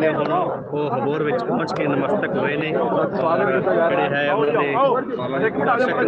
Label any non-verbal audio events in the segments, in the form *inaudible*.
ਨੇ ਹੁਣ ਉਹ ਹਬੋਰ ਵਿੱਚ ਪਹੁੰਚ ਕੇ ਨਮਸਤਕ ਹੋਏ ਨੇ। ਜਿਹੜੇ ਹੈ ਉਹਨਾਂ ਦੇ ਦਰਸ਼ਕ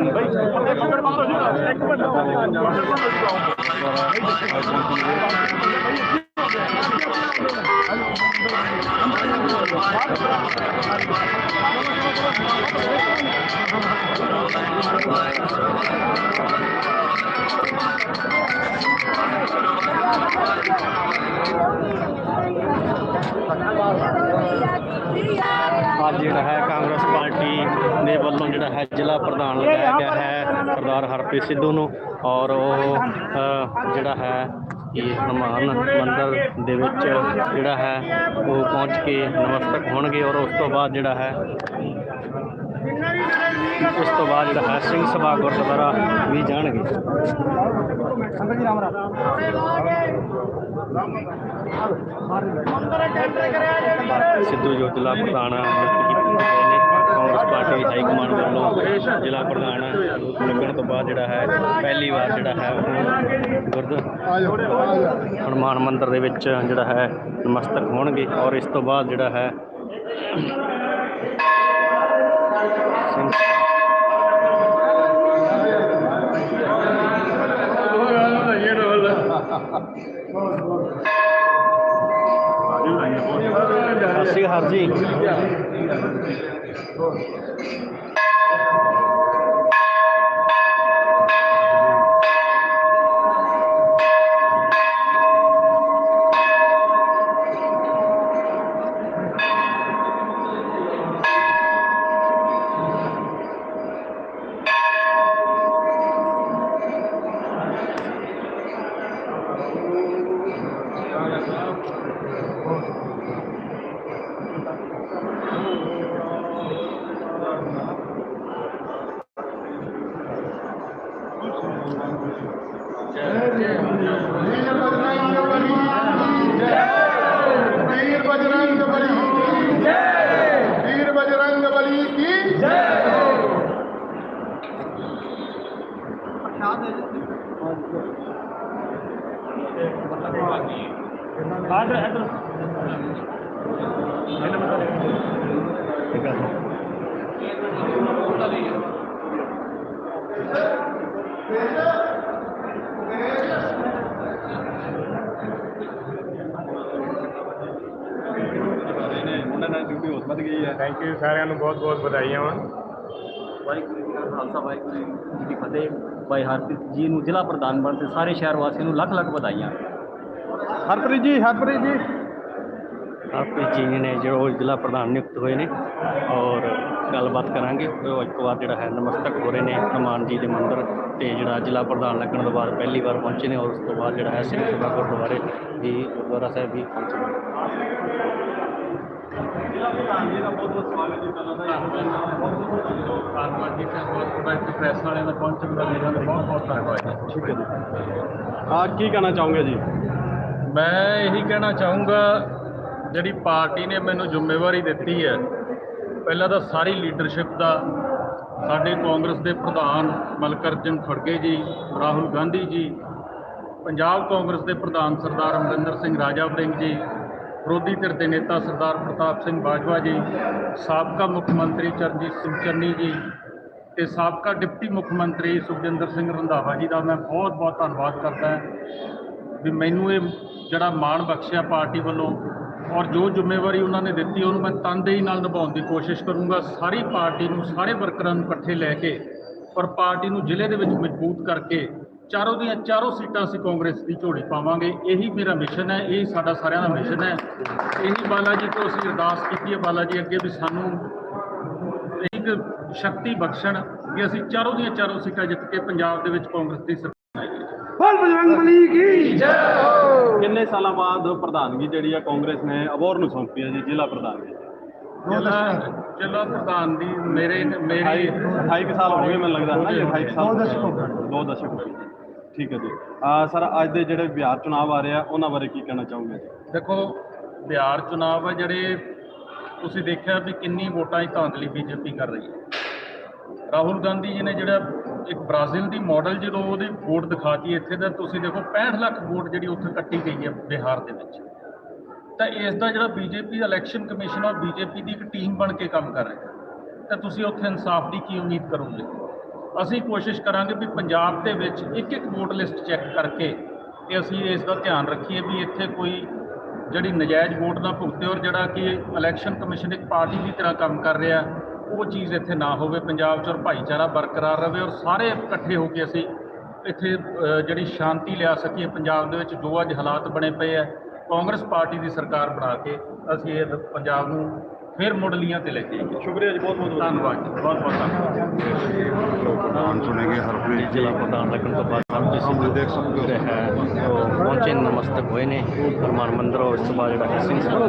ਅੱਜ ਜਿਹੜਾ ਹੈ ਕਾਂਗਰਸ ਪਾਰਟੀ ਦੇ ਵੱਲੋਂ ਜਿਹੜਾ ਹੈ ਜ਼ਿਲ੍ਹਾ ਪ੍ਰਧਾਨ ਲਗਾਇਆ ਗਿਆ ਹੈ, ਸਰਦਾਰ ਹਰਪ੍ਰੀਤ ਸਿੱਧੂ ਨੂੰ ਔਰ ਉਹ ਜਿਹੜਾ ਹੈ ਇਹ ਹਨੂੰਮਾਨ ਮੰਦਰ ਦੇ ਵਿੱਚ ਜਿਹੜਾ ਹੈ ਉਹ ਪਹੁੰਚ ਕੇ ਨਮਸਤਕ ਹੋਣਗੇ ਔਰ ਉਸ ਤੋਂ ਬਾਅਦ ਜਿਹੜਾ ਹੈ ਉਸ ਤੋਂ ਬਾਅਦ ਜਿਹੜਾ ਹੈ ਸਿੰਘ ਸਭਾ ਗੁਰਦੁਆਰਾ ਵੀ ਜਾਣਗੇ। ਸਿੱਧੂ ਜੋ ਜ਼ਿਲ੍ਹਾ ਪ੍ਰਧਾਨ ਨਿਯੁਕਤ ਕੀਤੇ ਗਏ ਨੇ ਕਾਂਗਰਸ ਪਾਰਟੀ ਹਾਈ ਕਮਾਂਡ ਵੱਲੋਂ ਜ਼ਿਲ੍ਹਾ ਪ੍ਰਧਾਨ ਲੱਗਣ ਤੋਂ ਬਾਅਦ ਜਿਹੜਾ ਹੈ, ਪਹਿਲੀ ਵਾਰ ਜਿਹੜਾ ਹੈ ਉਹ ਗੁਰਦ ਹਨੂੰਮਾਨ ਮੰਦਿਰ ਦੇ ਵਿੱਚ ਜਿਹੜਾ ਹੈ, ਨਮਸਤਕ ਹੋਣਗੇ ਔਰ ਇਸ ਤੋਂ ਬਾਅਦ ਜਿਹੜਾ ਹੈ, ਸਿੰਘ ਹਾਂਜੀ ਠੀਕ ਹੈ ਉਹਨਾਂ ਨਾਲ ਡਿਊਟੀ ਹੋਰ ਹੈ ਥੈਂਕ ਯੂ ਸਾਰਿਆਂ ਨੂੰ ਬਹੁਤ ਬਹੁਤ ਵਧਾਈਆਂ ਹੋਣ। ਵਾਹਿਗੁਰੂ ਜੀ ਕਾ ਖਾਲਸਾ, ਵਾਹਿਗੁਰੂ ਜੀ ਕੀ ਫਤਿਹ। ਭਾਈ ਹਰਪ੍ਰੀਤ ਜੀ ਨੂੰ ਜ਼ਿਲ੍ਹਾ ਪ੍ਰਧਾਨ ਬਣਦੇ ਸਾਰੇ ਸ਼ਹਿਰ ਵਾਸੀਆਂ ਨੂੰ ਲੱਖ ਲੱਖ ਵਧਾਈਆਂ। ਹਰਪ੍ਰੀਤ ਜੀ ਹਰਪ੍ਰੀਤ ਜੀ। ਹਰਪ੍ਰੀਤ ਜੀ ਨੇ ਜੋ ਜ਼ਿਲ੍ਹਾ ਪ੍ਰਧਾਨ ਨਿਯੁਕਤ ਹੋਏ ਨੇ ਔਰ ਗੱਲਬਾਤ ਕਰਾਂਗੇ। ਉਹ ਇੱਕ ਵਾਰ ਜਿਹੜਾ ਹੈ ਨਮਸਤਕ ਹੋ ਰਹੇ ਨੇ ਹਨੂੰਮਾਨ ਜੀ ਦੇ ਮੰਦਿਰ ਤੇ ਜਿਹੜਾ ਜ਼ਿਲ੍ਹਾ ਪ੍ਰਧਾਨ ਲੱਗਣ ਤੋਂ ਬਾਅਦ ਪਹਿਲੀ ਵਾਰ ਪਹੁੰਚੇ ਨੇ ਔਰ ਉਸ ਤੋਂ ਬਾਅਦ ਜਿਹੜਾ ਹੈ ਸਿੰਘ ਸਭਾ ਗੁਰਦੁਆਰੇ ਵੀ ਗੁਰਦੁਆਰਾ ਸਾਹਿਬ ਵੀ ਪਹੁੰਚੇ ਨੇ ਪ੍ਰੈਸ ਵਾਲਿਆਂ ਦਾ ਪਹੁੰਚਣ ਦਾ ਮੇਰਾ ਬਹੁਤ ਬਹੁਤ ਧੰਨਵਾਦ ਠੀਕ ਹੈ ਜੀ। ਆ ਕੀ ਕਹਿਣਾ ਚਾਹੋਗੇ ਜੀ? ਮੈਂ ਇਹੀ ਕਹਿਣਾ ਚਾਹੂੰਗਾ ਜਿਹੜੀ ਪਾਰਟੀ ਨੇ ਮੈਨੂੰ ਜ਼ਿੰਮੇਵਾਰੀ ਦਿੱਤੀ ਹੈ ਪਹਿਲਾਂ ਤਾਂ ਸਾਰੀ ਲੀਡਰਸ਼ਿਪ ਦਾ ਸਾਡੇ ਕਾਂਗਰਸ ਦੇ ਪ੍ਰਧਾਨ ਮਲਕਰਜਨ ਖੜਗੇ ਜੀ ਰਾਹੁਲ ਗਾਂਧੀ ਜੀ ਪੰਜਾਬ ਕਾਂਗਰਸ ਦੇ ਪ੍ਰਧਾਨ ਸਰਦਾਰ ਅਮਰਿੰਦਰ ਸਿੰਘ ਰਾਜਾ ਵੜਿੰਗ ਜੀ ਵਿਰੋਧੀ ਧਿਰ ਦੇ ਨੇਤਾ ਸਰਦਾਰ ਪ੍ਰਤਾਪ ਸਿੰਘ ਬਾਜਵਾ ਜੀ, ਸਾਬਕਾ ਮੁੱਖ ਮੰਤਰੀ ਚਰਨਜੀਤ ਸਿੰਘ ਚੰਨੀ ਜੀ ਤੇ ਸਾਬਕਾ ਡਿਪਟੀ ਮੁੱਖ ਮੰਤਰੀ ਸੁਖਜਿੰਦਰ ਸਿੰਘ ਰੰਧਾਵਾ ਜੀ ਦਾ ਮੈਂ ਬਹੁਤ ਬਹੁਤ ਧੰਨਵਾਦ ਕਰਦਾ ਵੀ ਮੈਨੂੰ ਇਹ ਜਿਹੜਾ ਮਾਣ ਬਖਸ਼ਿਆ ਪਾਰਟੀ ਵੱਲੋਂ ਔਰ ਜੋ ਜ਼ਿੰਮੇਵਾਰੀ ਉਹਨਾਂ ਨੇ ਦਿੱਤੀ, ਉਹਨੂੰ ਮੈਂ ਤਨਦੇਹੀ ਨਾਲ ਨਿਭਾਉਣ ਦੀ ਕੋਸ਼ਿਸ਼ ਕਰੂੰਗਾ। ਸਾਰੀ ਪਾਰਟੀ ਨੂੰ, ਸਾਰੇ ਵਰਕਰਾਂ ਨੂੰ ਇਕੱਠੇ ਲੈ ਕੇ ਔਰ ਪਾਰਟੀ ਨੂੰ ਜ਼ਿਲ੍ਹੇ ਦੇ ਵਿੱਚ ਮਜ਼ਬੂਤ ਕਰਕੇ ਚਾਰੋਂ ਦੀਆਂ ਚਾਰੋਂ ਸੀਟਾਂ ਅਸੀਂ ਕਾਂਗਰਸ ਦੀ ਝੋਲੀ ਪਾਵਾਂਗੇ। ਇਹੀ ਮੇਰਾ ਮਿਸ਼ਨ ਹੈ ਇਹ ਸਾਡਾ ਸਾਰਿਆਂ ਦਾ ਮਿਸ਼ਨ ਹੈ। ਇਹੀ ਬਾਲਾ ਜੀ ਤੋਂ ਅਸੀਂ ਅਰਦਾਸ ਕੀਤੀ ਹੈ ਬਾਲਾ ਜੀ ਅੱਗੇ ਵੀ ਸਾਨੂੰ ਇੱਕ ਸ਼ਕਤੀ ਬਖਸ਼ਣ ਕਿ ਅਸੀਂ ਚਾਰੋਂ ਦੀਆਂ ਚਾਰੋਂ ਸੀਟਾਂ ਜਿੱਤ ਕੇ ਪੰਜਾਬ ਦੇ ਵਿੱਚ ਕਾਂਗਰਸ ਦੀ ਸਰਕਾਰ ਕਿੰਨੇ ਸਾਲਾਂ ਬਾਅਦ ਪ੍ਰਧਾਨਗੀ ਜਿਹੜੀ ਆ ਕਾਂਗਰਸ ਨੇ ਅਬੋਰ ਨੂੰ ਸੌਂਪੀ ਹੈ ਜੀ ਜ਼ਿਲ੍ਹਾ ਪ੍ਰਧਾਨਗੀ ਜ਼ਿਲ੍ਹਾ ਜ਼ਿਲ੍ਹਾ ਪ੍ਰਧਾਨ ਦੀ ਮੇਰੇ ਮੇਰੀ 28 ਕੁ ਸਾਲ ਹੋ ਗਏ ਮੈਨੂੰ ਲੱਗਦਾ ਹੈ ਨਾ ਜੀ 28 ਕੁ ਸਾਲ ਦੋ ਦਸ਼ਕ ਹੋ ਗਏ। ਦੋ ਦਸ਼ਕ ਹੋ ਗਏ ਜੀ। ਠੀਕ ਹੈ ਜੀ। ਸਰ, ਅੱਜ ਦੇ ਜਿਹੜੇ ਬਿਹਾਰ ਚੁਣਾਵ ਆ ਰਹੇ ਆ, ਉਹਨਾਂ ਬਾਰੇ ਕੀ ਕਹਿਣਾ ਚਾਹੋਗੇ ਜੀ? ਦੇਖੋ, ਬਿਹਾਰ ਚੁਣਾਵ ਆ ਜਿਹੜੇ ਤੁਸੀਂ ਦੇਖਿਆ ਵੀ ਕਿੰਨੀ ਵੋਟਾਂ ਦੀ ਧਾਂਦਲੀ ਬੀਜੇਪੀ ਕਰ ਰਹੀ ਹੈ। ਰਾਹੁਲ ਗਾਂਧੀ ਜੀ ਨੇ ਜਿਹੜਾ ਇੱਕ ਬ੍ਰਾਜ਼ੀਲ ਦੀ ਮਾਡਲ ਜਦੋਂ ਉਹਦੀ ਵੋਟ ਦਿਖਾਤੀ ਇੱਥੇ, ਤਾਂ ਤੁਸੀਂ ਦੇਖੋ 65 ਲੱਖ ਵੋਟ ਜਿਹੜੀ ਉੱਥੇ ਕੱਟੀ ਗਈ ਹੈ ਬਿਹਾਰ ਦੇ ਵਿੱਚ। ਤਾਂ ਇਸ ਦਾ ਜਿਹੜਾ ਬੀਜੇਪੀ ਦਾ ਇਲੈਕਸ਼ਨ ਕਮਿਸ਼ਨ ਔਰ ਬੀਜੇਪੀ ਦੀ ਇੱਕ ਟੀਮ ਬਣ ਕੇ ਕੰਮ ਕਰ ਰਿਹਾ ਹੈ। ਤਾਂ ਤੁਸੀਂ ਉੱਥੇ ਇਨਸਾਫ ਦੀ ਕੀ ਉਮੀਦ ਕਰੋਗੇ? ਅਸੀਂ ਕੋਸ਼ਿਸ਼ ਕਰਾਂਗੇ ਵੀ ਪੰਜਾਬ ਦੇ ਵਿੱਚ ਇੱਕ ਇੱਕ ਵੋਟ ਲਿਸਟ ਚੈੱਕ ਕਰਕੇ ਤੇ ਅਸੀਂ ਇਸ ਦਾ ਧਿਆਨ ਰੱਖੀਏ ਵੀ ਇੱਥੇ ਕੋਈ ਜਿਹੜੀ ਨਜਾਇਜ਼ ਵੋਟ ਨਾ ਭੁਗਤੇ ਔਰ ਜਿਹੜਾ ਕਿ ਇਲੈਕਸ਼ਨ ਕਮਿਸ਼ਨ ਇੱਕ ਪਾਰਟੀ ਦੀ ਤਰ੍ਹਾਂ ਕੰਮ ਕਰ ਰਿਹਾ, ਉਹ ਚੀਜ਼ ਇੱਥੇ ਨਾ ਹੋਵੇ, ਪੰਜਾਬ 'ਚ ਔਰ ਭਾਈਚਾਰਾ ਬਰਕਰਾਰ ਰਵੇ ਔਰ ਸਾਰੇ ਇਕੱਠੇ ਹੋ ਕੇ ਅਸੀਂ ਇੱਥੇ ਜਿਹੜੀ ਸ਼ਾਂਤੀ ਲਿਆ ਸਕੀਏ ਪੰਜਾਬ ਦੇ ਵਿੱਚ ਜੋ ਅੱਜ ਹਾਲਾਤ ਬਣੇ ਪਏ ਆ, ਕਾਂਗਰਸ ਪਾਰਟੀ ਦੀ ਸਰਕਾਰ ਬਣਾ ਕੇ ਅਸੀਂ ਇਹ ਪੰਜਾਬ ਨੂੰ ਫਿਰ ਮੁੜ ਲੀਆਂ ਤੇ ਲੈ ਕੇ ਆਈਏ ਸ਼ੁਕਰੀਆ ਜੀ ਬਹੁਤ ਬਹੁਤ ਧੰਨਵਾਦ ਜੀ, ਬਹੁਤ ਬਹੁਤ ਧੰਨਵਾਦ ਪ੍ਰਧਾਨ ਚੁਣੇ ਗਏ ਹਰਪ੍ਰੀਤ ਜੀ ਜ਼ਿਲ੍ਹਾ ਪ੍ਰਧਾਨ ਲੱਗਣ ਤੋਂ ਬਾਅਦ ਸਰਬਜੀਤ ਸਿੰਘ ਦੇਖ ਸਕਦੇ ਹੋ। ਜਿਹੜੇ ਹੈ ਉਹ ਪਹੁੰਚੇ ਨਮਸਤਕ ਹੋਏ ਨੇ ਹਰਮਾਨ ਮੰਦਰੋਂ ਇਸ ਤੋਂ ਬਾਅਦ ਜਿਹੜਾ ਹੈ ਸਿੰਘ ਸਾਡੇ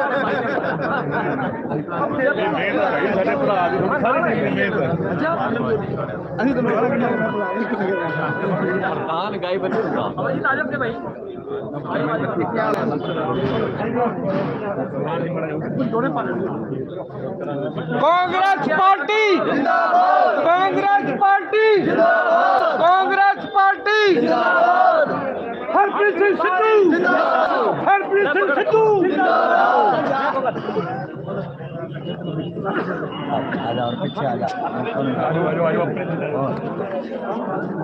ਚਰਨ ਸਾਡੇ ਵਾਸਤੇ ਬੜੇ ਸ਼ੁਭ ਪ੍ਰਧਾਨ ਗਾਈ ਬੰਦਾ ਕਾਂਗਰਸ ਪਾਰਟੀ ਜਿੰਦਾਬਾਦ ਕਾਂਗਰਸ ਪਾਰਟੀ। ਜਿੰਦਾਬਾਦ ਕਾਂਗਰਸ ਪਾਰਟੀ ਜਿੰਦਾਬਾਦ ਹਰਪ੍ਰੀਤ ਸਿੰਘ ਸਿੱਧੂ। ਜਿੰਦਾਬਾਦ ਹਰਪ੍ਰੀਤ ਸਿੰਘ ਸਿੱਧੂ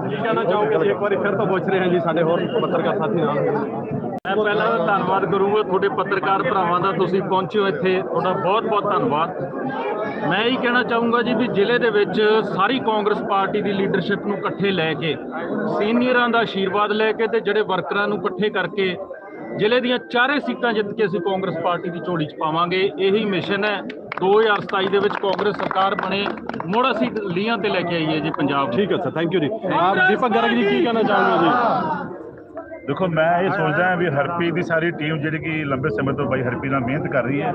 ਕੀ ਕਹਿਣਾ ਚਾਹੋਗੇ ਜੀ ਇੱਕ ਵਾਰੀ ਫਿਰ ਤੋਂ ਪੁੱਛ ਰਹੇ ਹਾਂ ਜੀ ਸਾਡੇ ਹੋਰ ਪੱਤਰਕਾਰ ਸਾਥੀ ਨਾਲ ਮੈਂ ਪਹਿਲਾਂ ਤਾਂ ਧੰਨਵਾਦ ਕਰੂੰਗਾ ਤੁਹਾਡੇ ਪੱਤਰਕਾਰ ਭਰਾਵਾਂ ਦਾ ਤੁਸੀਂ ਪਹੁੰਚੇ ਹੋ ਇੱਥੇ ਤੁਹਾਡਾ ਬਹੁਤ ਬਹੁਤ ਧੰਨਵਾਦ ਮੈਂ ਇਹ ਕਹਿਣਾ ਚਾਹੂੰਗਾ ਜੀ ਵੀ ਜ਼ਿਲ੍ਹੇ ਦੇ ਵਿੱਚ ਸਾਰੀ ਕਾਂਗਰਸ ਪਾਰਟੀ ਦੀ ਲੀਡਰਸ਼ਿਪ ਨੂੰ ਇਕੱਠੇ ਲੈ ਕੇ ਸੀਨੀਅਰਾਂ ਦਾ ਆਸ਼ੀਰਵਾਦ ਲੈ ਕੇ ਤੇ ਜਿਹੜੇ ਵਰਕਰਾਂ ਨੂੰ ਇਕੱਠੇ ਕਰਕੇ ਜ਼ਿਲ੍ਹੇ ਦੀਆਂ ਚਾਰੇ ਸੀਟਾਂ ਜਿੱਤ ਕੇ ਅਸੀਂ ਕਾਂਗਰਸ ਪਾਰਟੀ ਦੀ ਝੋਲੀ 'ਚ ਪਾਵਾਂਗੇ। ਇਹੀ ਮਿਸ਼ਨ ਹੈ। 2027 ਦੇ ਵਿੱਚ ਕਾਂਗਰਸ ਸਰਕਾਰ ਬਣੇ ਮੁੜ ਅਸੀਂ ਲੀਹਾਂ ਤੇ ਲੈ ਕੇ ਆਈਏ ਜੀ ਪੰਜਾਬ ਠੀਕ ਹੈ ਸਰ ਥੈਂਕ ਯੂ ਜੀ। ਆਪ ਦੀਪਕ ਗਰਗ ਜੀ ਕੀ ਕਹਿਣਾ ਚਾਹੋਗੇ ਜੀ? ਦੇਖੋ ਮੈਂ ਇਹ ਸੋਚਦਾ ਹਾਂ ਵੀ ਹਰਪ੍ਰੀਤ ਦੀ ਸਾਰੀ ਟੀਮ ਜਿਹੜੀ ਕਿ ਲੰਬੇ ਸਮੇਂ ਤੋਂ ਬਾਈ ਹਰਪ੍ਰੀਤ ਨਾਲ ਮਿਹਨਤ ਕਰ ਰਹੀ ਹੈ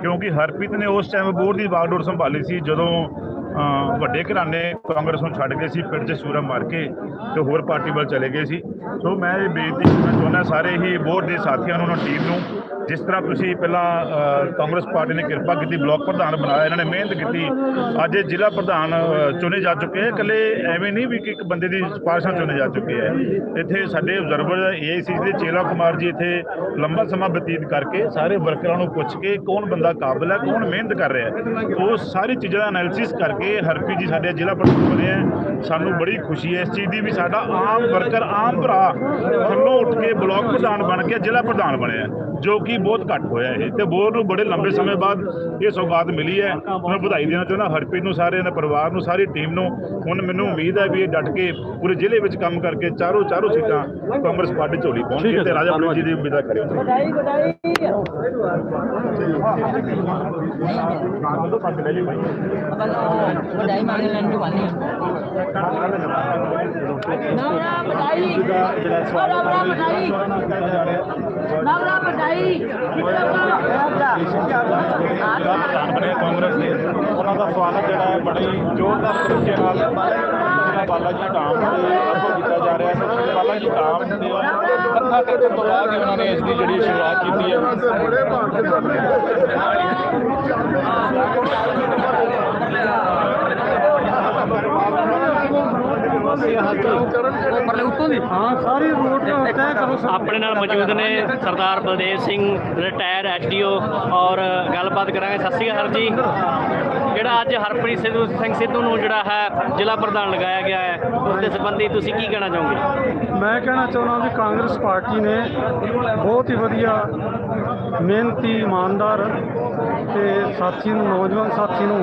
ਕਿਉਂਕਿ ਹਰਪ੍ਰੀਤ ਨੇ ਉਸ ਟਾਈਮ ਬੋਰਡ ਦੀ ਬਾਗਡੋਰ ਸੰਭਾਲੀ ਸੀ ਜਦੋਂ ਵੱਡੇ ਘਰਾਣੇ ਕਾਂਗਰਸ ਨੂੰ ਛੱਡ ਗਏ ਸੀ, ਪਿੰਡ 'ਚ ਸੂਰਾ ਮਾਰ ਕੇ ਤੇ ਹੋਰ ਪਾਰਟੀ ਵੱਲ ਚਲੇ ਗਏ ਸੀ। ਸੋ ਮੈਂ ਇਹ ਬੇਨਤੀ ਕਰਨਾ ਚਾਹੁੰਦਾ, ਸਾਰੇ ਹੀ ਬੋਰਡ ਦੇ ਸਾਥੀਆਂ ਨੂੰ, ਉਹਨਾਂ ਟੀਮ ਨੂੰ, ਜਿਸ ਤਰ੍ਹਾਂ ਤੁਸੀਂ ਪਹਿਲਾਂ ਕਾਂਗਰਸ ਪਾਰਟੀ ਨੇ ਕਿਰਪਾ ਕੀਤੀ, ਬਲਾਕ ਪ੍ਰਧਾਨ ਬਣਾਇਆ, ਇਹਨਾਂ ਨੇ ਮਿਹਨਤ ਕੀਤੀ, ਅੱਜ ਇਹ ਜ਼ਿਲ੍ਹਾ ਪ੍ਰਧਾਨ ਚੁਣੇ ਜਾ ਚੁੱਕੇ ਹੈ ਇਕੱਲੇ ਐਵੇਂ ਨਹੀਂ ਵੀ ਕਿ ਇੱਕ ਬੰਦੇ ਦੀ ਸਿਫਾਰਿਸ਼ ਚੁਣੇ ਜਾ ਚੁੱਕੇ ਹੈ ਇੱਥੇ ਸਾਡੇ ਆਬਜ਼ਰਵਰ ਏਆਈਸੀ ਦੇ ਚੇਲਾ ਕੁਮਾਰ ਜੀ ਇੱਥੇ ਲੰਬਾ ਸਮਾਂ ਬਤੀਤ ਕਰਕੇ ਸਾਰੇ ਵਰਕਰਾਂ ਨੂੰ ਪੁੱਛ ਕੇ ਕੌਣ ਬੰਦਾ ਕਾਬਲ ਹੈ ਕੌਣ ਮਿਹਨਤ ਕਰ ਰਿਹਾ। ਹੈ ਉਹ ਸਾਰੀ ਚੀਜ਼ਾਂ ਦਾ ਐਨਾਲਿਸਿਸ ਕਰਕੇ ਹਰਪੀ ਜੀ ਸਾਡੇ ਜ਼ਿਲ੍ਹਾ ਪ੍ਰਧਾਨ ਬਣੇ ਹੈ ਸਾਨੂੰ ਬੜੀ ਖੁਸ਼ੀ ਹੈ। ਇਸ ਚੀਜ਼ ਦੀ ਵੀ ਸਾਡਾ ਆਮ ਵਰਕਰ ਆਮ ਭਰਾ ਥੱਲੋਂ ਉੱਠ ਕੇ ਬਲਾਕ ਪ੍ਰਧਾਨ ਬਣ ਕੇ ਜ਼ਿਲ੍ਹਾ ਪ੍ਰਧਾਨ ਬਣਿਆ ਜੋ ਕਿ ਬਹੁਤ ਘੱਟ ਹੋਇਆ ਇਹ। ਤੇ ਬੋਰ ਨੂੰ ਬੜੇ ਲੰਬੇ ਸਮੇਂ ਬਾਅਦ ਇਹ ਸੌਗਾਤ ਮਿਲੀ ਹੈ। ਮੈਂ ਵਧਾਈ ਦੇਣਾ ਚਾਹੁੰਦਾ ਹਰਪ੍ਰੀਤ ਨੂੰ ਸਾਰੇ ਇਹਨਾਂ ਪਰਿਵਾਰ ਨੂੰ ਸਾਰੀ ਟੀਮ ਨੂੰ। ਹੁਣ ਮੈਨੂੰ ਉਮੀਦ ਹੈ ਵੀ ਇਹ ਡਟ ਕੇ ਪੂਰੇ ਜ਼ਿਲ੍ਹੇ ਵਿੱਚ ਕੰਮ ਕਰਕੇ ਚਾਰੋਂ ਚਾਰੋਂ ਸੀਟਾਂ ਕਾਂਗਰਸ ਪਾਰਟੀ ਝੋਲੀ ਪਹੁੰਚੇ ਤੇ ਰਾਜਾ ਪ੍ਰੀਤ ਜੀ ਦੀ ਉਮੀਦ ਕਰਿਓ ਵਧਾਈ ਮੰਗ ਲੈਣ ਦੀ ਵਾਲੀ ਨਵਰਾ ਵਧਾਈ ਨਵਰਾ ਵਧਾਈ ਨਵਰਾ ਵਧਾਈ ਪ੍ਰਧਾਨ ਬਣੇ ਕਾਂਗਰਸ ਦੇ ਉਹਨਾਂ ਦਾ ਸਵਾਗਤ ਜਿਹੜਾ ਹੈ ਬੜੇ ਜ਼ੋਰਦਾਰ ਤਰੀਕੇ ਨਾਲ ਜਿਹੜਾ ਬਾਲਾ ਜੀ ਧਾਮ ਦੇ ਅੱਗੋਂ ਕੀਤਾ ਜਾ ਰਿਹਾ ਹੈ ਬਾਲਾ ਜੀ ਧਾਮ ਦੇ ਮੱਥਾ ਟੇਕਣ ਤੋਂ ਬਾਅਦ ਹੀ ਉਹਨਾਂ ਨੇ ਇਸ ਦੀ ਜਿਹੜੀ ਸ਼ੁਰੂਆਤ ਕੀਤੀ ਹੈ ਬੜੇ ਭਾਗ ਆਪਣੇ ਨਾਲ ਮੌਜੂਦ ਨੇ ਸਰਦਾਰ ਬਲਦੇਵ ਸਿੰਘ ਰਿਟਾਇਰ ਐਸਡੀਓ ਔਰ ਗੱਲਬਾਤ ਕਰਾਂਗੇ। ਸਤਿ ਸ਼੍ਰੀ ਅਕਾਲ ਜੀ। ਜਿਹੜਾ ਅੱਜ ਹਰਪ੍ਰੀਤ ਸਿੱਧੂ ਸਿੰਘ ਸਿੱਧੂ ਨੂੰ ਜਿਹੜਾ ਹੈ ਜ਼ਿਲ੍ਹਾ ਪ੍ਰਧਾਨ ਲਗਾਇਆ ਗਿਆ ਹੈ ਉਸ ਦੇ ਸੰਬੰਧੀ ਤੁਸੀਂ ਕੀ ਕਹਿਣਾ ਚਾਹੋਗੇ? ਮੈਂ ਕਹਿਣਾ ਚਾਹੁੰਦਾ ਵੀ ਕਾਂਗਰਸ ਪਾਰਟੀ ਨੇ ਬਹੁਤ ਹੀ ਵਧੀਆ ਮਿਹਨਤੀ ਇਮਾਨਦਾਰ ਤੇ ਸਾਥੀ ਨੂੰ, ਨੌਜਵਾਨ ਸਾਥੀ ਨੂੰ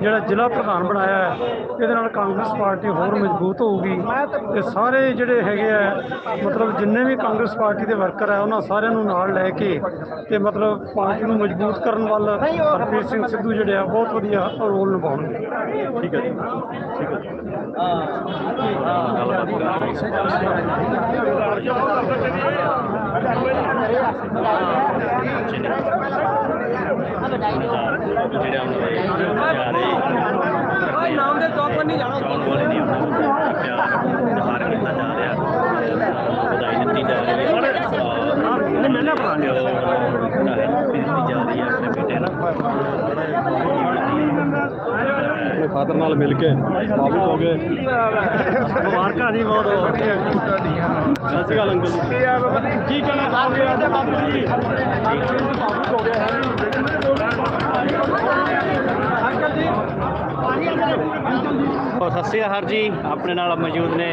ਜਿਹੜਾ ਜ਼ਿਲ੍ਹਾ ਪ੍ਰਧਾਨ ਬਣਾਇਆ ਹੈ, ਇਹਦੇ ਨਾਲ ਕਾਂਗਰਸ ਪਾਰਟੀ ਹੋਰ ਮਜ਼ਬੂਤ ਹੋਊਗੀ। ਤੇ ਸਾਰੇ ਜਿਹੜੇ ਹੈਗੇ ਆ, ਮਤਲਬ ਜਿੰਨੇ ਵੀ ਕਾਂਗਰਸ ਪਾਰਟੀ ਦੇ ਵਰਕਰ ਆ, ਉਹਨਾਂ ਸਾਰਿਆਂ ਨੂੰ ਨਾਲ ਲੈ ਕੇ ਤੇ ਮਤਲਬ ਪਾਰਟੀ ਨੂੰ ਮਜ਼ਬੂਤ ਕਰਨ ਵੱਲ ਹਰਪ੍ਰੀਤ ਸਿੰਘ ਸਿੱਧੂ ਜਿਹੜੇ ਆ, ਬਹੁਤ ਵਧੀਆ ਰੋਲ ਨਿਭਾਉਣਗੇ। ਠੀਕ ਹੈ ਜੀ। ਜਿਹੜੇ ਆਪਣੇ ਜਾ ਰਹੇ ਨਾਮ ਦੇ ਚੌਕ ਨਹੀਂ ਜਾਣਾ ਚੌਂਕ ਵਾਲੇ ਦੀ ਪਿਆਰ ਹਾਰ ਕੀਤਾ ਜਾ ਰਿਹਾ ਵਧਾਈ ਦਿੱਤੀ ਜਾ ਰਹੀ ਹੈ ਨਹੀਂ ਮੈਂ ਨਾ ਦਿੱਤੀ ਜਾ ਰਹੀ ਹੈ ਆਪਣੇ ਫਾਦਰ ਨਾਲ ਮਿਲ ਕੇ ਸਾਬਿਤ ਹੋ ਗਏ। ਮੁਬਾਰਕਾਂ ਜੀ ਬਹੁਤ। ਬਹੁਤ ਸਤਿ ਸ਼੍ਰੀ ਅਕਾਲ ਅੰਕਲ ਜੀ। ਕੀ ਕਹਿਣਾ ਚਾਹੋਗੇ? ਅੱਜ ਬਾਬੂ ਜੀ ਸਾਬਿਤ ਹੋ ਗਏ ਅੰਕਲ ਜੀ ਸਤਿ ਸ੍ਰੀ ਅਕਾਲ ਜੀ, ਆਪਣੇ ਨਾਲ ਮੌਜੂਦ ਨੇ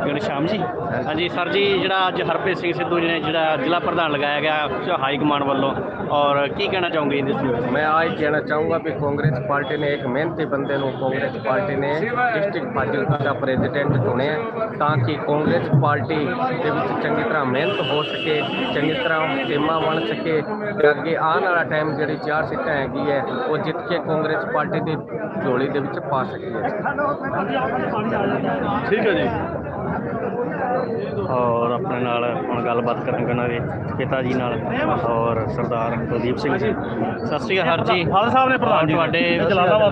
ਗਣਸ਼ਾਮ ਜੀ। ਹਾਂਜੀ, ਸਰ ਜੀ, ਜਿਹੜਾ ਅੱਜ ਹਰਪ੍ਰੀਤ ਸਿੰਘ ਸਿੱਧੂ ਜੀ ਨੇ ਜਿਹੜਾ ਜ਼ਿਲ੍ਹਾ ਪ੍ਰਧਾਨ ਲਗਾਇਆ ਗਿਆ ਹਾਈ ਕਮਾਂਡ ਵੱਲੋਂ, ਔਰ ਕੀ ਕਹਿਣਾ ਚਾਹੋਗੇ ਇਸ ਵਿੱਚ? ਮੈਂ ਆਜ ਕਹਿਣਾ ਚਾਹੂੰਗਾ ਕਿ ਕਾਂਗਰਸ ਪਾਰਟੀ ਨੇ ਇੱਕ ਮਿਹਨਤੀ ਬੰਦੇ ਨੂੰ ਕਾਂਗਰਸ ਪਾਰਟੀ ਨੇ ਡਿਸਟ੍ਰਿਕਟ ਫਾਜ਼ਿਲਕਾ ਦਾ ਪ੍ਰੈਜ਼ੀਡੈਂਟ ਚੁਣਿਆ ਤਾਂ ਕਿ ਕਾਂਗਰਸ ਪਾਰਟੀ ਦੇ ਵਿੱਚ ਚੰਗੀ ਤਰ੍ਹਾਂ ਮਿਹਨਤ ਹੋ ਸਕੇ, ਚੰਗੀ ਤਰ੍ਹਾਂ ਟੀਮਾਂ ਬਣ ਸਕੇ ਤੇ ਅੱਗੇ ਆਉਣ ਵਾਲਾ ਟਾਈਮ ਜਿਹੜੀ ਚਾਰ ਸੀਟਾਂ ਹੈਗੀ ਹੈ ਉਹ ਜਿੱਤ ਕੇ ਕਾਂਗਰਸ ਪਾਰਟੀ ਦੇ ਝੋਲੀ ਦੇ ਵਿੱਚ ਪਾ ਸਕੀਏ ਠੀਕ ਹੈ ਜੀ। ਔਰ ਆਪਣੇ ਨਾਲ ਹੁਣ ਗੱਲਬਾਤ ਕਰਾਂਗੇ ਉਹਨਾਂ ਦੇ ਪਿਤਾ ਜੀ ਨਾਲ ਔਰ ਸਰਦਾਰ ਕੁਲਦੀਪ ਸਿੰਘ ਜੀ। ਸਤਿ ਸ਼੍ਰੀ ਅਕਾਲ ਜੀ। ਫਾਦਰ ਸਾਹਿਬ ਨੇ ਪ੍ਰਧਾਨ ਜੀ ਤੁਹਾਡੇ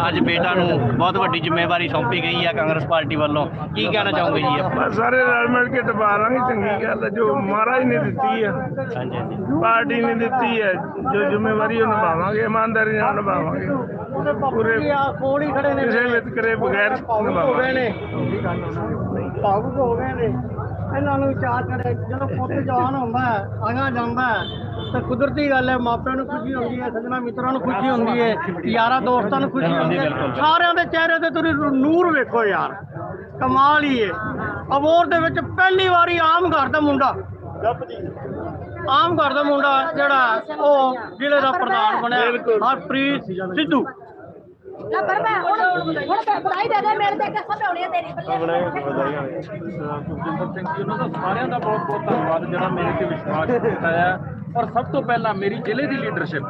ਅੱਜ ਬੇਟਾ ਨੂੰ ਬਹੁਤ ਵੱਡੀ ਜ਼ਿੰਮੇਵਾਰੀ ਸੌਂਪੀ ਗਈ ਹੈ ਕਾਂਗਰਸ ਪਾਰਟੀ ਵੱਲੋਂ। ਕੀ ਕਹਿਣਾ ਚਾਹੋਗੇ ਜੀ ਆਪਾਂ? ਸਾਰੇ ਰਲ ਮਿਲ ਕੇ ਟਪਾਰਾਂਗੇ ਚੰਗੀ ਗੱਲ ਹੈ। ਜੋ ਮਹਾਰਾਜ ਨੇ ਦਿੱਤੀ ਹੈ ਹਾਂਜੀ ਹਾਂਜੀ। ਪਾਰਟੀ ਨੇ ਦਿੱਤੀ ਹੈ ਜੋ ਜ਼ਿੰਮੇਵਾਰੀ ਉਹ ਨਿਭਾਵਾਂਗੇ ਇਮਾਨਦਾਰੀ ਨਾਲ ਨਿਭਾਵਾਂਗੇ। ਪੂਰੇ ਕੋਲ ਹੀ ਖੜੇ ਨੇ ਕਿਸੇ ਵਿਤਕਰੇ ਬਗੈਰ ਨਿਭਾਵਾਂਗੇ ਨੇ। ਭਾਵੁਕ ਹੋ ਗਏ ਨੇ। ਇਹਨਾਂ ਨੂੰ ਚਾਰ ਚੜੇ ਜਦੋਂ ਪੁੱਤ *laughs* ਜਵਾਨ ਹੁੰਦਾ ਹੈ ਆਗਾ ਜਾਂਦਾ ਹੈ ਤਾਂ ਕੁਦਰਤੀ ਗੱਲ ਹੈ ਮਾਪਿਆਂ ਨੂੰ ਖੁਸ਼ੀ ਹੁੰਦੀ ਹੈ ਸੱਜਣਾ ਮਿੱਤਰਾਂ ਨੂੰ ਖੁਸ਼ੀ ਹੁੰਦੀ ਹੈ ਯਾਰਾਂ ਦੋਸਤਾਂ ਨੂੰ ਖੁਸ਼ੀ ਹੁੰਦੀ ਹੈ। ਸਾਰਿਆਂ ਦੇ ਚਿਹਰੇ ਤੇ ਤੁਸੀਂ ਨੂਰ ਵੇਖੋ ਯਾਰ। ਕਮਾਲ ਹੀ ਹੈ। ਅਬੋਰ ਦੇ ਵਿੱਚ ਪਹਿਲੀ ਵਾਰੀ ਆਮ ਘਰ ਦਾ ਮੁੰਡਾ। ਆਮ ਘਰ ਦਾ ਮੁੰਡਾ ਜਿਹੜਾ ਉਹ ਜ਼ਿਲ੍ਹੇ ਦਾ ਪ੍ਰਧਾਨ ਬਣਿਆ। ਹਰਪ੍ਰੀਤ ਸਿੱਧੂ। ਲੈ ਪਰ ਮੈਂ ਹੁਣ ਹੁਣ ਤੇ ਬਧਾਈ ਦੇ ਦੇ ਮੇਰੇ ਤੇ ਕਿ ਸਭ ਹੋਣੀ ਹੈ ਤੇਰੀ ਬੱਲੇ ਸੁਖਜਿੰਦਰ ਸਿੰਘ ਜੀ ਉਹਨਾਂ ਦਾ ਸਾਰਿਆਂ ਦਾ ਬਹੁਤ ਬਹੁਤ ਧੰਨਵਾਦ ਜਿਹੜਾ ਮੇਰੇ ਤੇ ਵਿਸ਼ਵਾਸ ਕੀਤਾ ਹੈ ਔਰ ਸਭ ਤੋਂ ਪਹਿਲਾਂ ਮੇਰੀ ਜ਼ਿਲ੍ਹੇ ਦੀ ਲੀਡਰਸ਼ਿਪ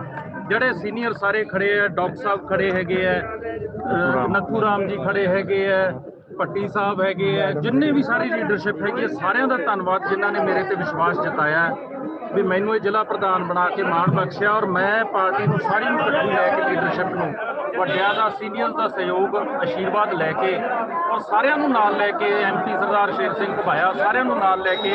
ਜਿਹੜੇ ਸੀਨੀਅਰ ਸਾਰੇ ਖੜੇ ਆ ਡਾਕਟਰ ਸਾਹਿਬ ਖੜੇ ਹੈਗੇ ਆ ਨੱਥੂ ਰਾਮ ਜੀ ਖੜੇ ਹੈਗੇ ਆ ਭੱਟੀ ਸਾਹਿਬ ਹੈਗੇ ਆ ਜਿੰਨੇ ਵੀ ਸਾਰੀ ਲੀਡਰਸ਼ਿਪ ਹੈਗੀ ਹੈ ਸਾਰਿਆਂ ਦਾ ਧੰਨਵਾਦ ਜਿਨ੍ਹਾਂ ਨੇ ਮੇਰੇ ਤੇ ਵਿਸ਼ਵਾਸ ਜਤਾਇਆ। ਵੀ ਮੈਨੂੰ ਇਹ ਜ਼ਿਲ੍ਹਾ ਪ੍ਰਧਾਨ ਬਣਾ ਕੇ ਮਾਣ ਬਖਸ਼ਿਆ ਔਰ ਮੈਂ ਪਾਰਟੀ ਨੂੰ ਸਾਰੀ ਨੂੰ ਇਕੱਠੀ ਲੈ ਕੇ ਲੀਡਰਸ਼ਿਪ ਨੂੰ, ਵੱਡਿਆਂ ਦਾ ਸੀਨੀਅਰ ਦਾ ਸਹਿਯੋਗ ਆਸ਼ੀਰਵਾਦ ਲੈ ਕੇ ਔਰ ਸਾਰਿਆਂ ਨੂੰ ਨਾਲ ਲੈ ਕੇ ਐਮਪੀ ਸਰਦਾਰ ਸ਼ੇਰ ਸਿੰਘ ਘੁਬਾਇਆ, ਸਾਰਿਆਂ ਨੂੰ ਨਾਲ ਲੈ ਕੇ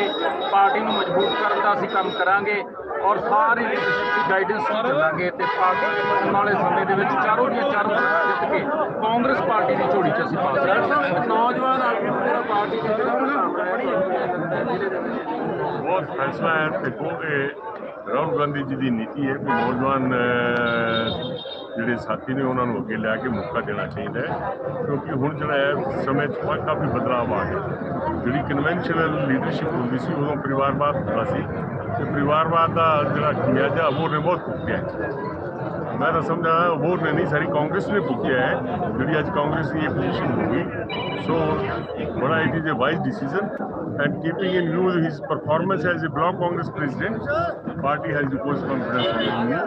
ਪਾਰਟੀ ਨੂੰ ਮਜ਼ਬੂਤ ਕਰਨ ਦਾ ਅਸੀਂ ਕੰਮ ਕਰਾਂਗੇ ਔਰ ਸਾਰੀ ਲੀਡਰਸ਼ਿਪ ਦੀ ਗਾਈਡੈਂਸ ਨਾਲ ਚੱਲਾਂਗੇ ਤੇ ਪਾਰਟੀ ਆਉਣ ਵਾਲੇ ਸਮੇਂ ਦੇ ਵਿੱਚ ਚਾਰੋਂ ਦੀਆਂ ਚਾਰੋਂ ਜਿੱਤ ਕੇ ਕਾਂਗਰਸ ਪਾਰਟੀ ਦੀ ਝੋਲੀ 'ਚ ਅਸੀਂ ਪਾ ਸਕਾਂਗੇ ਨੌਜਵਾਨ ਆਗੂ ਜਿਹੜਾ ਪਾਰਟੀ ਦੇ ਜਿਹੜਾ ਪ੍ਰਧਾਨ ਬਹੁਤ ਫੈਸਲਾ ਹੈ। ਦੇਖੋ, ਇਹ ਰਾਹੁਲ ਗਾਂਧੀ ਜੀ ਦੀ ਨੀਤੀ ਹੈ ਕਿ ਨੌਜਵਾਨ ਜਿਹੜੇ ਸਾਥੀ ਨੇ, ਉਹਨਾਂ ਨੂੰ ਅੱਗੇ ਲਿਆ ਕੇ ਮੌਕਾ ਦੇਣਾ ਚਾਹੀਦਾ ਹੈ। ਕਿਉਂਕਿ ਹੁਣ ਜਿਹੜਾ ਹੈ, ਸਮੇਂ 'ਚ ਕਾਫੀ ਬਦਲਾਅ ਆ ਗਿਆ। ਜਿਹੜੀ ਕਨਵੈਨਸ਼ਨਲ ਲੀਡਰਸ਼ਿਪ ਹੁੰਦੀ ਸੀ, ਉਦੋਂ ਪਰਿਵਾਰਵਾਦ ਹੁੰਦਾ ਸੀ। ਤੇ ਪਰਿਵਾਰਵਾਦ ਦਾ ਜਿਹੜਾ ਖਮਿਆਜਾ ਉਹ ਨੇ ਬਹੁਤ ਭੁਗਤਿਆ ਹੈ ਮੈਂ ਤਾਂ ਸਮਝਦਾ ਹੋਰ ਨੇ ਨਹੀਂ ਸਾਰੀ ਕਾਂਗਰਸ ਨੇ ਭੁਗਤਿਆ ਹੈ ਜਿਹੜੀ ਅੱਜ ਕਾਂਗਰਸ ਦੀ ਇਹ ਪੋਜੀਸ਼ਨ ਹੋ ਗਈ ਸੋ ਬੜਾ it is a wise decision and keeping in view his performance as a block Congress president party has reposed confidence on him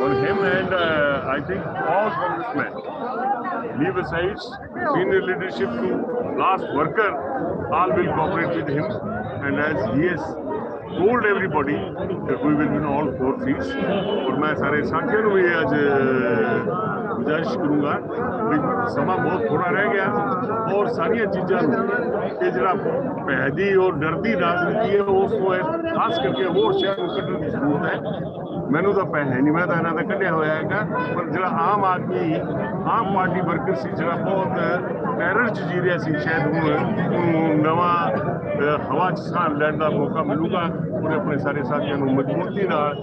on him and uh, I think all congressmen leave aside senior leadership to last worker all will cooperate with him and as he has told everybody. That we will win all four seats. ਔਰ ਮੈਂ ਸਾਰੇ ਸਾਥੀਆਂ ਨੂੰ ਵੀ ਅੱਜ ਗੁਜ਼ਾਰਿਸ਼ ਕਰੂੰਗਾ ਵੀ ਸਮਾਂ ਬਹੁਤ ਥੋੜਾ ਰਹਿ ਗਿਆ ਔਰ ਸਾਰੀਆਂ ਚੀਜ਼ਾਂ ਨੂੰ ਇਹ ਜਿਹੜਾ ਭੈ ਦੀ ਔਰ ਡਰ ਦੀ ਰਾਜਨੀਤੀ ਹੈ ਉਸ ਤੋਂ ਇਹ ਖਾਸ ਕਰਕੇ ਹੋਰ ਸ਼ਹਿਰ ਨੂੰ ਕੱਢਣ ਦੀ ਜ਼ਰੂਰਤ ਹੈ ਮੈਨੂੰ ਤਾਂ ਪੈ ਹੈ ਨਹੀਂ ਮੈਂ ਤਾਂ ਇਹਨਾਂ ਦਾ ਕੱਢਿਆ ਹੋਇਆ ਹੈਗਾ। ਪਰ ਜਿਹੜਾ ਆਮ ਆਦਮੀ ਆਮ ਪਾਰਟੀ ਵਰਕਰ ਸੀ ਜਿਹੜਾ ਬਹੁਤ ਟੈਰਰ ਚ ਜੀ ਰਿਹਾ ਸੀ ਸ਼ਾਇਦ ਹੁਣ ਉਹਨੂੰ ਨਵਾਂ ਹਵਾ ਚ ਸਾਹ ਲੈਣ ਦਾ ਮੌਕਾ ਮਿਲੂਗਾ ਉਹਨੇ ਆਪਣੇ ਸਾਰੇ ਸਾਥੀਆਂ ਨੂੰ ਮਜ਼ਬੂਤੀ ਨਾਲ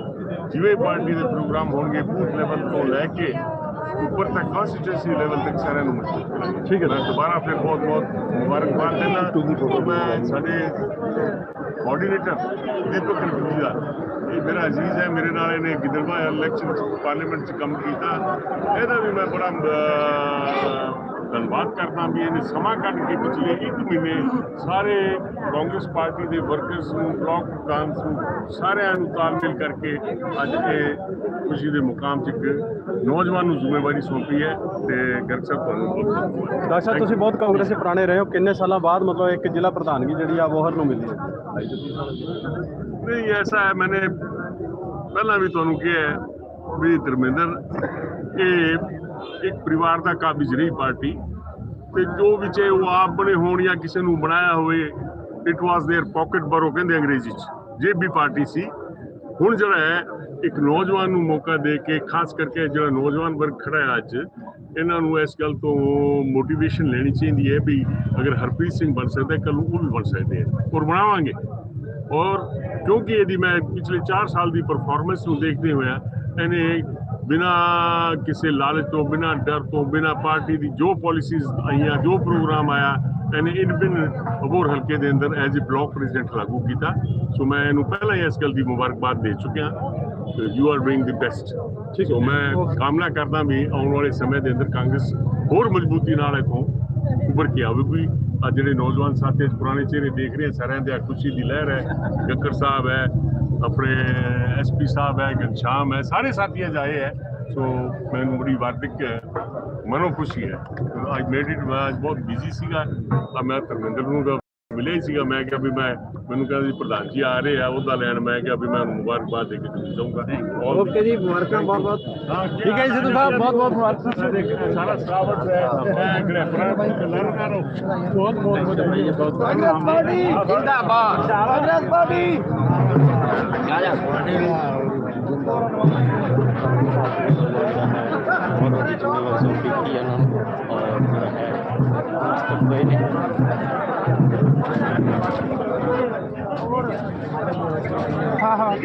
ਜਿਵੇਂ ਪਾਰਟੀ ਦੇ ਪ੍ਰੋਗਰਾਮ ਹੋਣਗੇ ਬੂਥ ਲੈਵਲ ਤੋਂ ਲੈ ਕੇ ਉੱਪਰ ਤੱਕ ਕਨਸਟੀਟਿਊਂਸੀ ਲੈਵਲ ਤੱਕ ਸਾਰਿਆਂ ਨੂੰ ਠੀਕ ਹੈ। ਮੈਂ ਦੁਬਾਰਾ ਫਿਰ ਬਹੁਤ ਬਹੁਤ ਮੁਬਾਰਕਬਾਦ ਦਿੰਦਾ। ਮੈਂ ਸਾਡੇ ਕੋਆਰਡੀਨੇਟਰ ਦੀਪਕ ਰਣਜੀਤ ਇਹ ਮੇਰਾ ਅਜ਼ੀਜ਼ ਹੈ ਮੇਰੇ ਨਾਲ ਇਹਨੇ ਗਿੱਦੜਵਾ ਇਲੈਕਸ਼ਨ ਚ ਪਾਰਲੀਮੈਂਟ ਚ ਕੰਮ ਕੀਤਾ। ਇਹਦਾ ਵੀ ਮੈਂ ਬੜਾ ਧੰਨਵਾਦ ਕਰਦਾ ਵੀ ਇਹਨੇ ਸਮਾਂ ਕੱਢ ਕੇ ਪਿਛਲੇ ਇੱਕ ਮਹੀਨੇ ਸਾਰੇ ਕਾਂਗਰਸ ਪਾਰਟੀ ਦੇ ਵਰਕਰਸ ਨੂੰ ਬਲਾਕ ਪ੍ਰਧਾਨਸ ਨੂੰ ਸਾਰਿਆਂ ਨੂੰ ਤਾਲਮੇਲ ਕਰਕੇ ਅੱਜ ਇਹ ਖੁਸ਼ੀ ਦੇ ਮੁਕਾਮ 'ਚ ਇੱਕ ਨੌਜਵਾਨ ਨੂੰ ਜ਼ਿੰਮੇਵਾਰੀ ਸੌਂਪੀ ਹੈ ਤੇ ਗਰਗ ਸਾਹਿਬ ਤੁਹਾਨੂੰ ਬਹੁਤ। ਡਾਕਟਰ ਸਾਹਿਬ ਤੁਸੀਂ ਬਹੁਤ ਕਾਂਗਰਸ ਦੇ ਪੁਰਾਣੇ ਰਹੇ ਹੋ ਕਿੰਨੇ ਸਾਲਾਂ ਬਾਅਦ ਮਤਲਬ ਇੱਕ ਜ਼ਿਲ੍ਹਾ ਪ੍ਰਧਾਨਗੀ ਜਿਹੜੀ ਆ ਬੋਹਰ ਨੂੰ ਮਿਲੀ ਹੈ? ਨਹੀਂ, ਐਸਾ ਹੈ, ਮੈਨੇ ਪਹਿਲਾਂ ਵੀ ਤੁਹਾਨੂੰ ਕਿਹਾ ਵੀ ਧਰਮਿੰਦਰ ਇਹ ਇੱਕ ਪਰਿਵਾਰ ਦਾ ਕਾਬਿਜ਼ ਰਹੀ ਪਾਰਟੀ, ਤੇ ਜੋ ਵਿੱਚ ਉਹ ਆਪ ਬਣੇ ਹੋਣ ਜਾਂ ਕਿਸੇ ਨੂੰ ਬਣਾਇਆ ਹੋਵੇ it was there pocket borough ਕਹਿੰਦੇ ਅੰਗਰੇਜ਼ੀ ਚ, ਜੇ ਵੀ ਪਾਰਟੀ ਸੀ। ਹੁਣ ਜਿਹੜਾ ਹੈ, ਇੱਕ ਨੌਜਵਾਨ ਨੂੰ ਮੌਕਾ ਦੇ ਕੇ, ਖਾਸ ਕਰਕੇ ਜਿਹੜਾ ਨੌਜਵਾਨ ਵਰਗ ਖੜਾ ਹੈ ਅੱਜ, ਇਹਨਾਂ ਨੂੰ ਇਸ ਗੱਲ ਤੋਂ ਮੋਟੀਵੇਸ਼ਨ ਲੈਣੀ ਚਾਹੀਦੀ ਹੈ ਵੀ ਅਗਰ ਹਰਪ੍ਰੀਤ ਸਿੰਘ ਬਣ ਸਕਦਾ ਕੱਲ ਉਹ ਵੀ ਬਣ ਸਕਦੇ ਹੈ। ਔਰ ਬਣਾਵਾਂਗੇ। ਔਰ ਕਿਉਂਕਿ ਇਹਦੀ ਮੈਂ ਪਿਛਲੇ 4 ਸਾਲ ਦੀ ਪਰਫਾਰਮੈਂਸ ਨੂੰ ਦੇਖਦੇ ਹੋਇਆ ਇਹਨੇ ਬਿਨਾ ਕਿਸੇ ਲਾਲਚ ਤੋਂ ਬਿਨਾ ਡਰ ਤੋਂ ਬਿਨਾ ਪਾਰਟੀ ਦੀ ਜੋ ਪਾਲਿਸੀਜ਼ ਆਈਆਂ ਜੋ ਪ੍ਰੋਗਰਾਮ ਆਇਆ ਇਹਨੇ ਇਨ ਬਿਨ ਅਬੋਰ ਹਲਕੇ ਦੇ ਅੰਦਰ ਐਜ਼ ਅ ਬਲਾਕ ਪ੍ਰੈਜ਼ੀਡੈਂਟ ਲਾਗੂ ਕੀਤਾ। ਸੋ ਮੈਂ ਇਹਨੂੰ ਪਹਿਲਾਂ ਹੀ ਇਸ ਗੱਲ ਦੀ ਮੁਬਾਰਕਬਾਦ ਦੇ ਚੁੱਕਿਆ you are doing the best so ਮੈਂ ਕਾਮਨਾ ਕਰਦਾ ਵੀ ਆਉਣ ਵਾਲੇ ਸਮੇਂ ਦੇ ਅੰਦਰ ਕਾਂਗਰਸ ਹੋਰ ਮਜ਼ਬੂਤੀ ਨਾਲ ਇਥੋਂ ਉੱਭਰ ਕੇ ਆਵੇਗੀ। ਅੱਜ ਜਿਹੜੇ ਨੌਜਵਾਨ ਸਾਥੀ ਅੱਜ ਪੁਰਾਣੇ ਚਿਹਰੇ ਦੇਖ ਰਹੇ ਸਾਰਿਆਂ ਦੇ ਖੁਸ਼ੀ ਦੀ ਲਹਿਰ ਹੈ। ਗੱਕਰ ਸਾਹਿਬ ਹੈ, ਆਪਣੇ ਐਸਪੀ ਸਾਹਿਬ ਹੈ ਘਨਸ਼ਾਮ ਹੈ, ਸਾਰੇ ਸਾਥੀ ਅੱਜ ਆਏ ਹੈ। ਸੋ ਮੈਨੂੰ ਬੜੀ ਵਾਰਤਕ ਮਨੋ ਖੁਸ਼ੀ ਹੈ। ਅੱਜ ਮੇਡ ਇਟ ਮੈਂ, ਅੱਜ ਬਹੁਤ ਬਿਜ਼ੀ ਸੀਗਾ। ਆ ਮੈਂ ਧਰਮਿੰਦਰ ਨੂੰ ਤਾਂ ਮਿਲਿਆ ਹੀ ਸੀਗਾ ਮੈਂ ਕਿਹਾ ਵੀ ਮੈਂ ਮੈਨੂੰ ਕਹਿੰਦਾ ਜੀ ਪ੍ਰਧਾਨ ਜੀ ਆ ਰਹੇ ਆ ਉਹਦਾ ਲੈਣ ਮੈਂ ਕਿਹਾ ਵੀ ਮੈਂ ਉਹਨੂੰ ਮੁਬਾਰਕਬਾਦ ਦੇ ਕੇ ਜ਼ਰੂਰ ਜਾਊਂਗਾ ਓਕੇ ਜੀ ਮੁਬਾਰਕਾਂ ਬਹੁਤ ਬਹੁਤ ਠੀਕ ਹੈ ਜੀ ਸਿੱਧੂ ਸਾਹਿਬ ਬਹੁਤ ਬਹੁਤ ਮੁਬਾਰਕਾਂ ਸਾਰਾ ਸਟਾਫ ਹੈ ਮੈਂ ਗ੍ਰੈਫਰ ਲਰਨ ਕਰੋ ਬਹੁਤ ਬਹੁਤ ਬਹੁਤ ਕਾਂਗਰਸ ਪਾਰਟੀ ਜਿੰਦਾਬਾਦ ਕਾਂਗਰਸ ਪਾਰਟੀ ਬਹੁਤ ਵੱਡੀ ਜ਼ਿੰਮੇਵਾਰੀ ਸੌਂਪੀ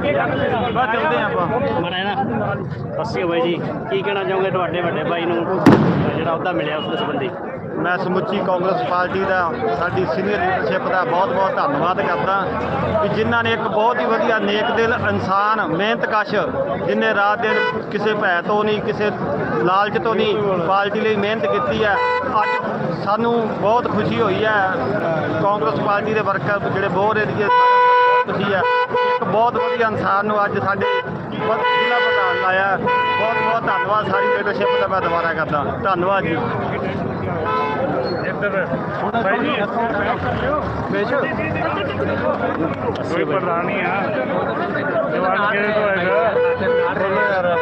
ਬਸ ਚੱਲਦੇ ਆਂ ਆਪਾਂ। ਨਾ ਸੱਸੀ ਬਾਈ ਜੀ। ਕੀ ਕਹਿਣਾ ਚਾਹੋਗੇ ਤੁਹਾਡੇ ਵੱਡੇ ਭਾਈ ਨੂੰ ਜਿਹੜਾ ਅਹੁਦਾ ਮਿਲਿਆ ਉਸ ਦੇ ਸੰਬੰਧੀ? ਮੈਂ ਸਮੁੱਚੀ ਕਾਂਗਰਸ ਪਾਰਟੀ ਦਾ ਸਾਡੀ ਸੀਨੀਅਰ ਲੀਡਰਸ਼ਿਪ ਦਾ ਬਹੁਤ-ਬਹੁਤ ਧੰਨਵਾਦ ਕਰਦਾ ਕਿ ਜਿਨ੍ਹਾਂ ਨੇ ਇੱਕ ਬਹੁਤ ਹੀ ਵਧੀਆ ਨੇਕ ਦਿਲ ਇਨਸਾਨ ਮਿਹਨਤਕਸ਼ ਜਿਨੇ ਰਾਤ ਦਿਨ ਕਿਸੇ ਭੈ ਤੋਂ ਨਹੀਂ ਕਿਸੇ ਲਾਲਚ ਤੋਂ ਨਹੀਂ ਪਾਰਟੀ ਲਈ ਮਿਹਨਤ ਕੀਤੀ ਹੈ ਅੱਜ ਸਾਨੂੰ ਬਹੁਤ ਖੁਸ਼ੀ ਹੋਈ ਹੈ। ਕਾਂਗਰਸ ਪਾਰਟੀ ਦੇ ਵਰਕਰ ਜਿਹੜੇ ਬਹੁਤ ਏਰੀਏ ਬਹੁਤ ਖੁਸ਼ੀ ਹੈ। ਇੱਕ ਬਹੁਤ ਵਧੀਆ ਇਨਸਾਨ ਨੂੰ ਅੱਜ ਸਾਡੇ ਜ਼ਿਲ੍ਹਾ ਪ੍ਰਧਾਨ ਲਾਇਆ ਬਹੁਤ ਬਹੁਤ ਧੰਨਵਾਦ ਸਾਰੀ ਲੀਡਰਸ਼ਿਪ ਦਾ ਮੈਂ ਦੁਬਾਰਾ ਕਰਦਾ। ਧੰਨਵਾਦ ਜੀ। ਕੋਈ ਪ੍ਰਧਾਨੀ ਆ। ਜਵਾਨ ਕਿਹੜੇ ਤੋਂ ਹੈਗਾ? ਸਾਰੀ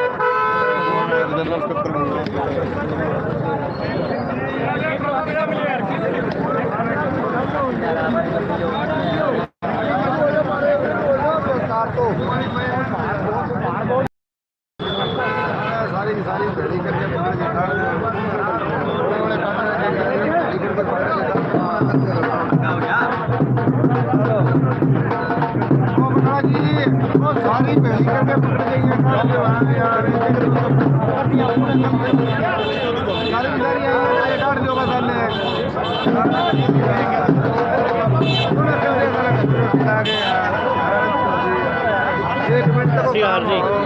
ਸਾਰੀ ਭੇੜੀ ਕਰਕੇ ਮੁੰਡੇ ਦੀ ਖਾਣ ਬੜੇ ਬੜੇ ਕੰਮ ਉਹ ਬਣਾ ਜੀ ਉਹ ਸਾਰੀ ਭੇੜੀ ਕਰਕੇ ਮੁੰਡੇ ਦੀ ਖਾਣ ਦੇ ਯਾਰ ਸਾਰੀ ਸਾਰੀ ਆਈ ਕਾਟ ਦਿਓ ਬਸ alle ਇੱਕ ਮਿੰਟ ਸਤਿ ਸ਼੍ਰੀ ਅਕਾਲ ਜੀ।